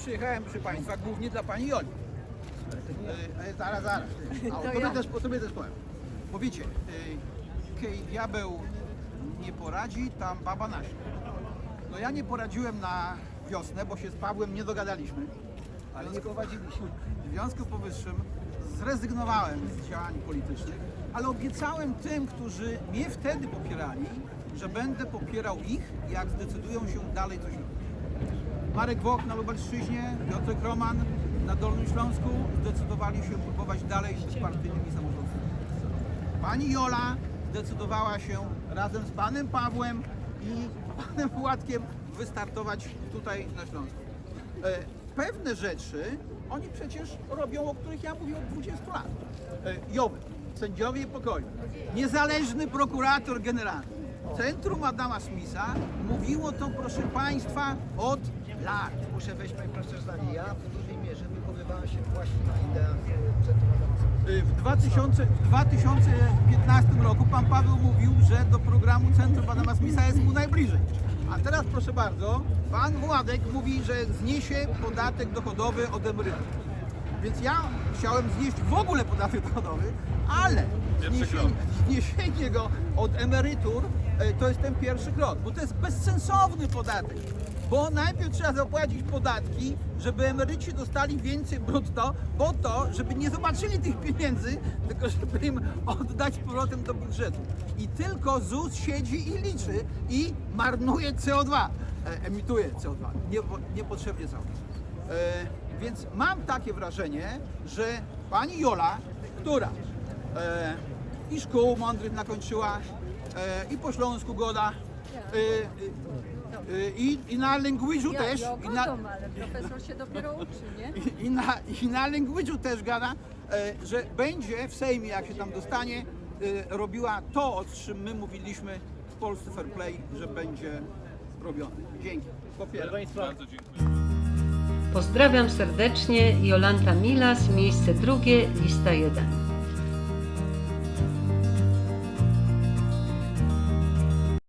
przyjechałem, proszę Państwa, głównie dla Pani Joli. E, e, zaraz, zaraz. A o tobie, też, o tobie też powiem. Bo wiecie, e, kiedy diabeł nie poradzi, tam baba naśnie. No ja nie poradziłem na wiosnę, bo się z Pawłem nie dogadaliśmy. Ale nie prowadziliśmy. W związku powyższym zrezygnowałem z działań politycznych, ale obiecałem tym, którzy mnie wtedy popierali, że będę popierał ich, jak zdecydują się dalej coś robić. Marek Woch na Lubelszczyźnie, Piotrek Roman na Dolnym Śląsku zdecydowali się próbować dalej z partyjnymi samorządami. Pani Jola zdecydowała się razem z panem Pawłem i panem Władkiem wystartować tutaj na Śląsku. E, Pewne rzeczy oni przecież robią, o których ja mówię od 20 lat. E, Jowy, sędziowie pokoju, niezależny prokurator generalny, Centrum Adama Smitha mówiło to, proszę państwa, od lat. Muszę wejść Panie Profesorze zdanie. Ja w dużej mierze wychowywałem się właśnie na ideach Centrum Adamskiego. Y, W, 2000, w 2015 roku pan Paweł mówił, że do programu Centrum Adama Smitha jest mu najbliżej. A teraz proszę bardzo, pan Władek mówi, że zniesie podatek dochodowy od emerytur. Więc ja chciałem znieść w ogóle podatek dochodowy, ale zniesienie, zniesienie go od emerytur e, to jest ten pierwszy krok, bo to jest bezsensowny podatek. Bo najpierw trzeba zapłacić podatki, żeby emeryci dostali więcej brutto, po to, żeby nie zobaczyli tych pieniędzy, tylko żeby im oddać powrotem do budżetu. I tylko ZUS siedzi i liczy i marnuje CO2, e, emituje CO2, nie, niepotrzebnie cały. E, więc mam takie wrażenie, że pani Jola, która i szkół mądrych nakończyła, e, i po Śląsku goda, e, e, i, i na lingwiżu Ja, też, ja i na, ale profesor się dopiero uczy, nie? i, i, na, i na też gada, e, że będzie w Sejmie, jak się tam dostanie, e, robiła to, o czym my mówiliśmy w Polsce Fair Play, że będzie robione. Dzięki. Popieram. Bardzo dziękuję. Pozdrawiam serdecznie, Jolanta Milas, miejsce drugie, lista 1.